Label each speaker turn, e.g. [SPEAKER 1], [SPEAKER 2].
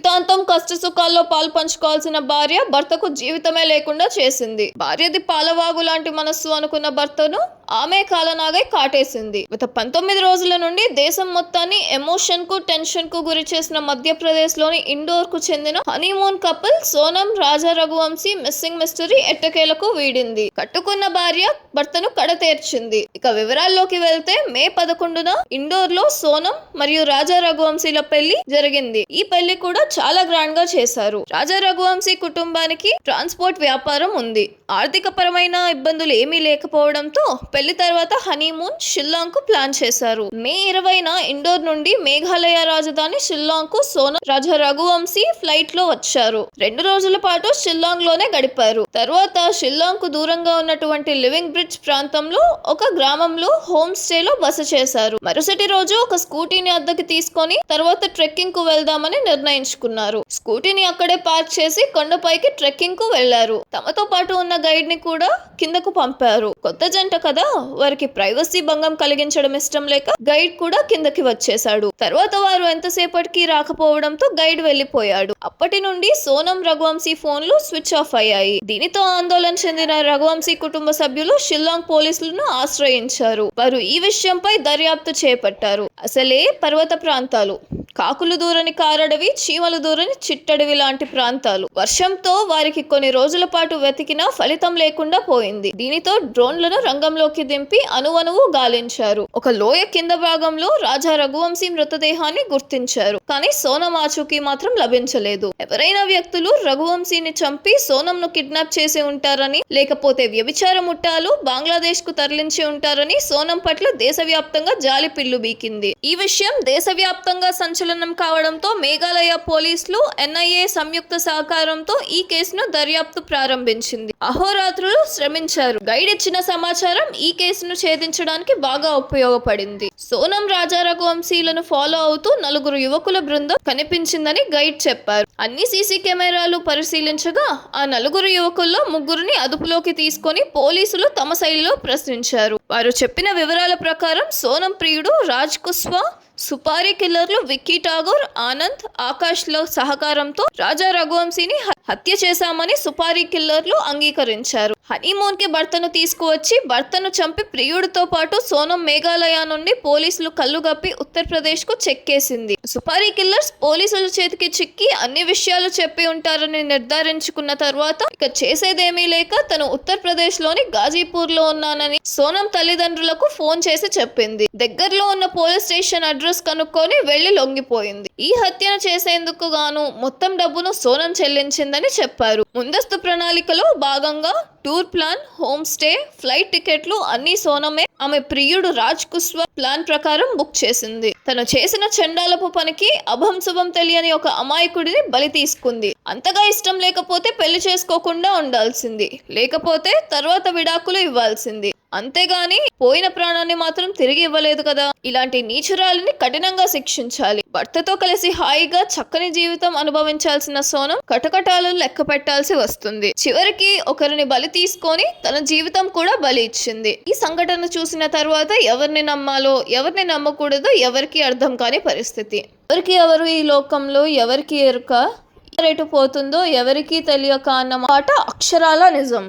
[SPEAKER 1] జీవితాంతం కష్ట సుఖాల్లో పాలు పంచుకోవాల్సిన భార్య భర్తకు జీవితమే లేకుండా చేసింది. భార్యది పాలవాగు లాంటి మనస్సు అనుకున్న భర్తను ఆమె కాలనాగై కాటేసింది. గత పంతొమ్మిది రోజుల నుండి దేశం మొత్తాన్ని ఎమోషన్కు టెన్షన్కు గురి చేసిన మధ్యప్రదేశ్లోని ఇండోర్కు చెందిన honeymoon couple Sonam Raja Raghuvanshi missing mystery ఎట్టకేలకు వీడింది. కట్టుకున్న భార్య భర్తను కడతేర్చింది. ఇక వివరాల్లోకి వెళ్తే మే పదకొండున ఇండోర్లో సోనం మరియు రాజా రఘువంశీల పెళ్ళి జరిగింది. ఈ పెళ్ళి కూడా చాలా గ్రాండ్గా చేశారు. రాజా రఘువంశీ కుటుంబానికి ట్రాన్స్పోర్ట్ వ్యాపారం ఉంది. ఆర్థిక పరమైన ఇబ్బందులు ఏమీ లేకపోవడంతో పెళ్ళి తర్వాత హనీమూన్ షిల్లాంగ్కు ప్లాన్ చేశారు. మే ఇరవైన ఇండోర్ నుండి మేఘాలయ రాజధాని షిల్లాంగ్కు సోన రాజా రఘువంశీ ఫ్లైట్లో వచ్చారు. రెండు రోజుల పాటు షిల్లాంగ్లోనే గడిపారు. తర్వాత షిల్లాంగ్కు దూరంగా ఉన్నటువంటి లివింగ్ బ్రిడ్జ్ ప్రాంతంలో ఒక గ్రామంలో హోమ్ స్టే లో బస చేశారు. మరుసటి రోజు ఒక స్కూటీని అద్దెకి తీసుకొని తర్వాత ట్రెక్కింగ్కు వెళ్దామని నిర్ణయించుకున్నారు. స్కూటీని అక్కడే పార్క్ చేసి కొండపైకి ట్రెక్కింగ్కు వెళ్ళారు తమతో పాటు ఉన్న గైడ్ని కూడా కిందకు పంపారు. కొత్త జంట కదా? వారికి ప్రైవసీ భంగం కలిగించడం ఇష్టం లేక గైడ్ కూడా కిందకి వచ్చేశాడు. తర్వాత వారు ఎంతసేపటికి రాకపోవడంతో గైడ్ వెళ్ళిపోయాడు అప్పటి నుండి సోనం రఘువంశీ ఫోన్లు స్విచ్ ఆఫ్ అయ్యాయి. దీనితో ఆందోళన చెందిన రఘువంశీ కుటుంబ సభ్యులు షిల్లాంగ్ పోలీసులను ఆశ్రయించారు. వారు ఈ విషయంపై దర్యాప్తు చేపట్టారు. అసలే పర్వత ప్రాంతాలు. కాకులు దూరని కారడవి చీమలు దూరని చిట్టడవి లాంటి ప్రాంతాలు. వర్షంతో వారికి కొన్ని రోజుల పాటు వెతికినా ఫలితం లేకుండా పోయింది. దీనితో డ్రోన్లను రంగంలోకి దింపి అణువణువు గాలించారు. ఒక లోయ కింద భాగంలో రాజా రఘువంశీ మృతదేహాన్ని గుర్తించారు. కానీ సోనం ఆచూకీ మాత్రం లభించలేదు. ఎవరైనా వ్యక్తులు రఘువంశీని చంపి సోనంను కిడ్నాప్ చేసి ఉంటారని లేకపోతే వ్యభిచార ముఠాలు బంగ్లాదేశ్కు తరలించి ఉంటారని సోనం పట్ల దేశవ్యాప్తంగా జాలి పిల్లు బీకింది. ఈ విషయం దేశవ్యాప్తంగా సంచలనం కావడంతో మేఘాలయ పోలీసులు ఎన్ఐఏ సంయుక్త సహకారంతో ఈ కేసును దర్యాప్తు ప్రారంభించింది. అహోరాత్రులు శ్రమించారు. గైడ్ ఇచ్చిన సమాచారం ఈ కేసును ఛేదించడానికి బాగా ఉపయోగపడింది. సోనం రాజా రఘువంశీలను ఫాలో అవుతూ నలుగురు యువకుల బృందం కనిపించిందని గైడ్ చెప్పారు. అన్ని సీసీ కెమెరాలు పరిశీలించగా ఆ నలుగురు యువకుల్లో ముగ్గురిని అదుపులోకి తీసుకొని పోలీసులు తమ శైలిలో ప్రశ్నించారు. వారు చెప్పిన వివరాల ప్రకారం సోనం ప్రియుడు రాజ్ కుస్వా సుపారీ కిల్లర్లు విక్కీ ఠాగూర్ ఆనంద్ ఆకాష్లో సహకారంతో రాజా రఘువంశీని హత్య చేశామని సుపారీ కిల్లర్లు అంగీకరించారు. హనీమూన్కి భర్తను తీసుకువచ్చి భర్తను చంపి ప్రియుడితో పాటు సోనం మేఘాలయ నుండి పోలీసులు కళ్ళుగప్పి ఉత్తరప్రదేశ్కు చెక్కేసింది. సుపారీ కిల్లర్స్ పోలీసుల చేతికి చిక్కి అన్ని విషయాలు చెప్పి ఉంటారని నిర్ధారించుకున్న తర్వాత ఇక చేసేదేమీ లేక తను ఉత్తరప్రదేశ్లోని గాజీపూర్లో ఉన్నానని సోనం తల్లిదండ్రులకు ఫోన్ చేసి చెప్పింది. దగ్గరలో ఉన్న పోలీస్ స్టేషన్ అడ్రస్ కనుక్కొని వెళ్ళి లొంగిపోయింది. ఈ హత్యను చేసేందుకు గాను మొత్తం డబ్బును సోనం చెల్లించిందని చెప్పారు. ముందస్తు ప్రణాళికలో భాగంగా tour plan home stay flight టికెట్లు అన్ని సోనమే. ఆమె ప్రియుడు రాజ్ కుస్వా ప్లాన్ ప్రకారం బుక్ చేసింది. తను చేసిన చండాలపు పనికి అభం శుభం తెలియని ఒక అమాయకుడిని బలి తీసుకుంది. అంతగా ఇష్టం లేకపోతే పెళ్ళి చేసుకోకుండా ఉండాల్సింది. లేకపోతే తర్వాత విడాకులు ఇవ్వాల్సింది. అంతేగాని పోయిన ప్రాణాన్ని మాత్రం తిరిగి ఇవ్వలేదు కదా. ఇలాంటి నీచురాలిని కఠినంగా శిక్షించాలి. భర్తతో కలిసి హాయిగా చక్కని జీవితం అనుభవించాల్సిన సోనం కటకటాలను లెక్క పెట్టాల్సి వస్తుంది. చివరికి ఒకరిని బలి తీసుకొని తన జీవితం కూడా బలి ఇచ్చింది. ఈ సంఘటన చూసిన తర్వాత ఎవరిని నమ్మాలో ఎవరిని నమ్మకూడదో ఎవరికి అర్థం కాని పరిస్థితి. ఎవరికి ఎవరు ఈ లోకంలో ఎవరికి ఎరుక ఎటు పోతుందో ఎవరికీ తెలియక అన్న మాట అక్షరాల నిజం.